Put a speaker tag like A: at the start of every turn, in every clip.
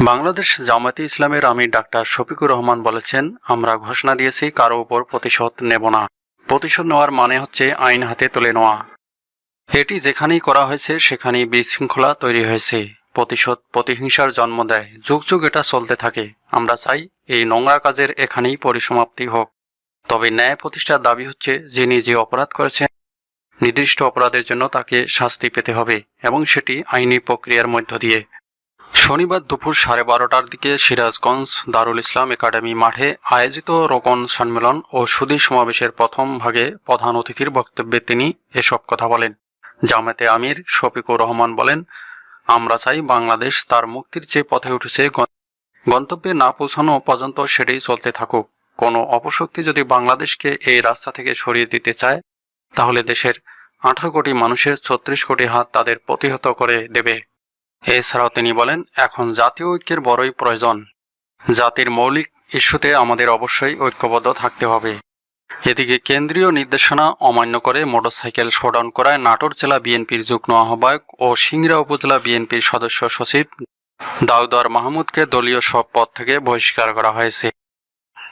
A: বাংলাদেশ জামায়াতে ইসলামের আমি ডাক্তার শফিকুর রহমান বলেছেন, আমরা ঘোষণা দিয়েছি কারও উপর প্রতিশোধ নেব না। প্রতিশোধ নেওয়ার মানে হচ্ছে আইন হাতে তুলে নেওয়া। এটি যেখানেই করা হয়েছে, সেখানেই বিশৃঙ্খলা তৈরি হয়েছে। প্রতিশোধ, প্রতিহিংসার জন্ম দেয়। যুগ যুগ এটা চলতে থাকে। আমরা চাই এই নোংরা কাজের এখানেই পরিসমাপ্তি হোক। তবে ন্যায় প্রতিষ্ঠার দাবি হচ্ছে যিনি যে অপরাধ করেছেন, নির্দিষ্ট অপরাধের জন্য তাকে শাস্তি পেতে হবে এবং সেটি আইনি প্রক্রিয়ার মধ্য দিয়ে। শনিবার দুপুর সাড়ে বারোটার দিকে সিরাজগঞ্জ দারুল ইসলাম একাডেমি মাঠে আয়োজিত রোকন সম্মেলন ও সুদী সমাবেশের প্রথম ভাগে প্রধান অতিথির বক্তব্যে তিনি এসব কথা বলেন। জামাতে আমির শফিকুর রহমান বলেন, আমরা চাই বাংলাদেশ তার মুক্তির যে পথে উঠেছে গন্তব্যে না পৌঁছানো পর্যন্ত সেটাই চলতে থাকুক। কোনো অপশক্তি যদি বাংলাদেশকে এই রাস্তা থেকে সরিয়ে দিতে চায়, তাহলে দেশের আঠারো কোটি মানুষের ছত্রিশ কোটি হাত তাদের প্রতিহত করে দেবে। এছাড়াও তিনি বলেন, এখন জাতীয় ঐক্যের বড়ই প্রয়োজন। জাতির মৌলিক ইস্যুতে আমাদের অবশ্যই ঐক্যবদ্ধ থাকতে হবে। এদিকে কেন্দ্রীয় নির্দেশনা অমান্য করে মোটরসাইকেল শোডাউন করায় নাটোর জেলা বিএনপির যুগ্ম আহ্বায়ক ও সিংড়া উপজেলা বিএনপির সদস্য সচিব দাউদার মাহমুদকে দলীয় সব পদ থেকে বহিষ্কার করা হয়েছে।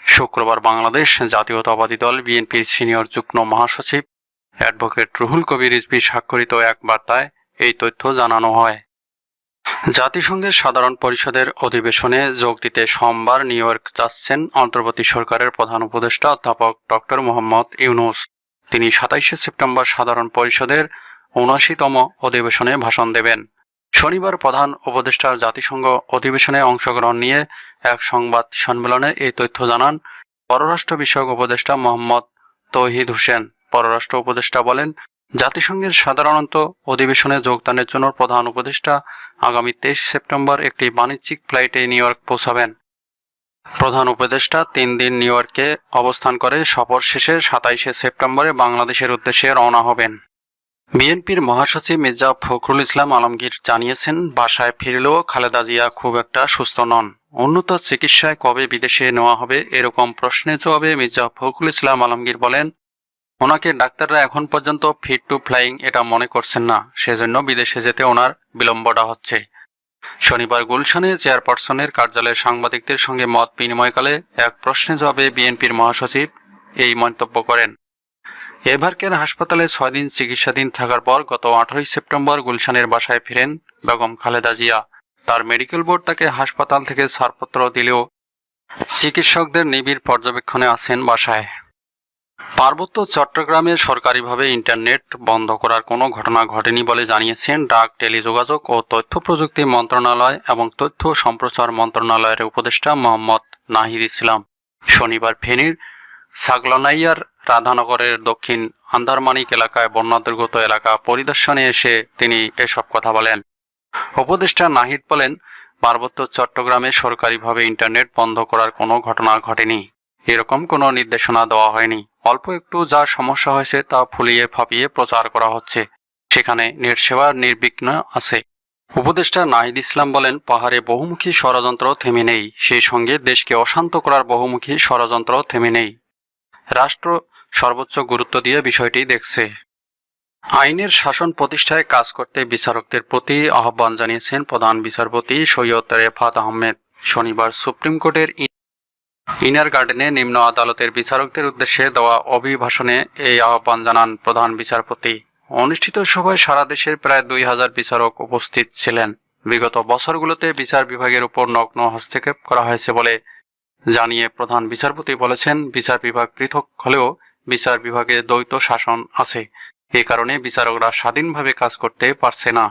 A: শুক্রবার বাংলাদেশ জাতীয়তাবাদী দল বিএনপির সিনিয়র যুগ্ম মহাসচিব অ্যাডভোকেট রুহুল কবির রিজভি স্বাক্ষরিত এক বার্তায় এই তথ্য জানানো হয়। জাতিসংঘের সাধারণ পরিষদের অধিবেশনে যোগ দিতে সোমবার নিউ ইয়র্ক যাচ্ছেন অন্তর্বর্তী সরকারের প্রধান উপদেষ্টা অধ্যাপক ডক্টর মোহাম্মদ ইউনুস। তিনি সাতাইশে সেপ্টেম্বর সাধারণ পরিষদের উনআশিতম অধিবেশনে ভাষণ দেবেন। শনিবার প্রধান উপদেষ্টার জাতিসংঘ অধিবেশনে অংশগ্রহণ নিয়ে এক সংবাদ সম্মেলনে এই তথ্য জানান পররাষ্ট্র বিষয়ক উপদেষ্টা মোহাম্মদ তৌহিদ হোসেন। পররাষ্ট্র উপদেষ্টা বলেন জাতিসংঘের সাধারণত অধিবেশনে যোগদানের জন্য প্রধান উপদেষ্টা আগামী তেইশ সেপ্টেম্বর একটি বাণিজ্যিক ফ্লাইটে নিউ ইয়র্ক পৌঁছাবেন। প্রধান উপদেষ্টা তিন দিন নিউ ইয়র্কে অবস্থান করে সফর শেষে সাতাইশে সেপ্টেম্বরে বাংলাদেশের উদ্দেশ্যে রওনা হবেন। বিএনপির মহাসচিব মির্জা ফখরুল ইসলাম আলমগীর জানিয়েছেন, বাসায় ফিরলেও খালেদা জিয়া খুব একটা সুস্থ নন। উন্নত চিকিৎসায় কবে বিদেশে নেওয়া হবে এরকম প্রশ্নের জবাবে মির্জা ফখরুল ইসলাম আলমগীর বলেন ওনাকে ডাক্তাররা এখন পর্যন্ত ফিট টু ফ্লাইং এটা মনে করছেন না, সেজন্য বিদেশে যেতে ওনার বিলম্বটা হচ্ছে। শনিবার গুলশানে চেয়ারপারসনের কার্যালয়ে সাংবাদিকদের সঙ্গে মত বিনিময়কালে এক প্রশ্নে জবাবে বিএনপির মহাসচিব এই মন্তব্য করেন। এভারকের হাসপাতালে ছয় দিন চিকিৎসাধীন থাকার পর গত আঠারোই সেপ্টেম্বর গুলশানের বাসায় ফিরেন বেগম খালেদা জিয়া। তার মেডিকেল বোর্ড তাকে হাসপাতাল থেকে ছাড়পত্র দিলেও চিকিৎসকদের নিবিড় পর্যবেক্ষণে আছেন বাসায়। পার্বত্য চট্টগ্রামে সরকারিভাবে ইন্টারনেট বন্ধ করার কোনো ঘটনা ঘটেনি বলে জানিয়েছেন ডাক টেলিযোগাযোগ ও তথ্য প্রযুক্তি মন্ত্রণালয় এবং তথ্য সম্প্রচার মন্ত্রণালয়ের উপদেষ্টা মোহাম্মদ নাহিদ ইসলাম। শনিবার ফেনীর সাগলনাইয়ার রাধানগরের দক্ষিণ আন্ধারমানিক এলাকায় বন্যা দুর্গত এলাকা পরিদর্শনে এসে তিনি এসব কথা বলেন। উপদেষ্টা নাহিদ বলেন, পার্বত্য চট্টগ্রামে সরকারিভাবে ইন্টারনেট বন্ধ করার কোনো ঘটনা ঘটেনি। এরকম কোনো নির্দেশনা দেওয়া হয়নি। অল্প একটু যা সমস্যা হয়েছে তা ফুলিয়ে ফাঁপিয়ে প্রচার করা হচ্ছে। সেখানে নেট সেবা নির্বিঘ্ন আছে। উপদেষ্টা নাহিদ ইসলাম বলেন, পাহাড়ে বহুমুখী ষড়যন্ত্র থেমে নেই। সেই সঙ্গে দেশকে অশান্ত করার বহুমুখী ষড়যন্ত্র থেমে নেই। রাষ্ট্র সর্বোচ্চ গুরুত্ব দিয়ে বিষয়টি দেখছে। আইনের শাসন প্রতিষ্ঠায় কাজ করতে বিচারকদের প্রতি আহ্বান জানিয়েছেন প্রধান বিচারপতি সৈয়দ রেফাত আহমেদ। শনিবার সুপ্রিম কোর্টের ইনার গার্ডেনে নিম্ন আদালতের বিচারকদের উদ্দেশ্যে দেওয়া অভিভাষণে এই আহ্বান জানান প্রধান বিচারপতি। অনুষ্ঠিত সভায় সারা দেশের প্রায় দুই হাজার বিচারক উপস্থিত ছিলেন। বিগত বছরগুলোতে বিচার বিভাগের উপর নগ্ন হস্তক্ষেপ করা হয়েছে বলে জানিয়ে প্রধান বিচারপতি বলেছেন, বিচার বিভাগ পৃথক হলেও বিচার বিভাগে দ্বৈত শাসন আছে। এ কারণে বিচারকরা স্বাধীনভাবে কাজ করতে পারছে না।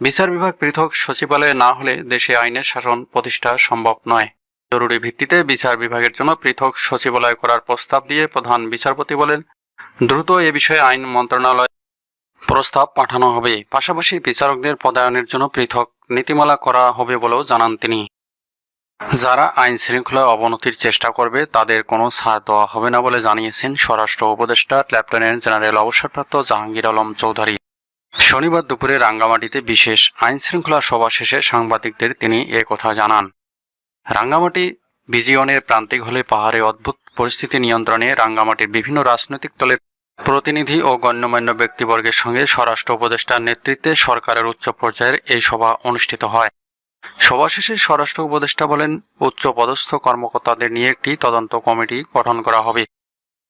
A: বিচার বিভাগ পৃথক সচিবালয়ে না হলে দেশে আইনের শাসন প্রতিষ্ঠা সম্ভব নয়। জরুরি ভিত্তিতে বিচার বিভাগের জন্য পৃথক সচিবালয় করার প্রস্তাব দিয়ে প্রধান বিচারপতি বলেন, দ্রুত এ বিষয়ে আইন মন্ত্রণালয় প্রস্তাব পাঠানো হবে। পাশাপাশি বিচারকদের পদায়নের জন্য পৃথক নীতিমালা করা হবে বলেও জানান তিনি। যারা আইন শৃঙ্খলা অবনতির চেষ্টা করবে, তাদের কোনো ছাড় দেওয়া হবে না বলে জানিয়েছেন স্বরাষ্ট্র উপদেষ্টা, লেফটেন্যান্ট জেনারেল অবসরপ্রাপ্ত জাহাঙ্গীর আলম চৌধুরী। শনিবার দুপুরে রাঙ্গামাটিতে বিশেষ আইন শৃঙ্খলা সভা শেষে সাংবাদিকদের তিনি এ কথা জানান। রাঙ্গামাটি বিজিয়নের প্রান্তিক হলে পাহাড়ে অদ্ভুত পরিস্থিতি নিয়ন্ত্রণে রাঙ্গামাটির বিভিন্ন রাজনৈতিক দলের প্রতিনিধি ও গণ্যমান্য ব্যক্তিবর্গের সঙ্গে স্বরাষ্ট্র উপদেষ্টার নেতৃত্বে সরকারের উচ্চ পর্যায়ের এই সভা অনুষ্ঠিত হয়। সভা শেষে স্বরাষ্ট্র উপদেষ্টা বলেন, উচ্চ পদস্থ কর্মকর্তাদের নিয়ে একটি তদন্ত কমিটি গঠন করা হবে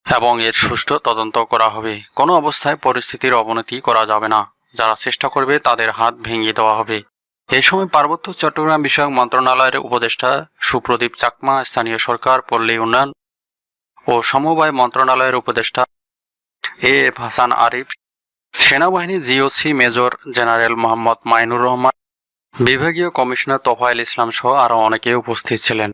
A: এবং এর সুষ্ঠু তদন্ত করা হবে। কোনো অবস্থায় পরিস্থিতির অবনতি করা যাবে না। যারা চেষ্টা করবে তাদের হাত ভেঙে দেওয়া হবে। এই সময় পার্বত্য চট্টগ্রাম বিষয়ক মন্ত্রণালয়ের উপদেষ্টা সুপ্রদীপ চাকমা, স্থানীয় সরকার, পল্লী উন্নয়ন ও সমবায় মন্ত্রণালয়ের উপদেষ্টা এ এফ হাসান আরিফ, সেনাবাহিনী GOC major general Mohammad Mainur Rahman, বিভাগীয় কমিশনার তোফায়েল ইসলাম সহ আরও অনেকে উপস্থিত ছিলেন।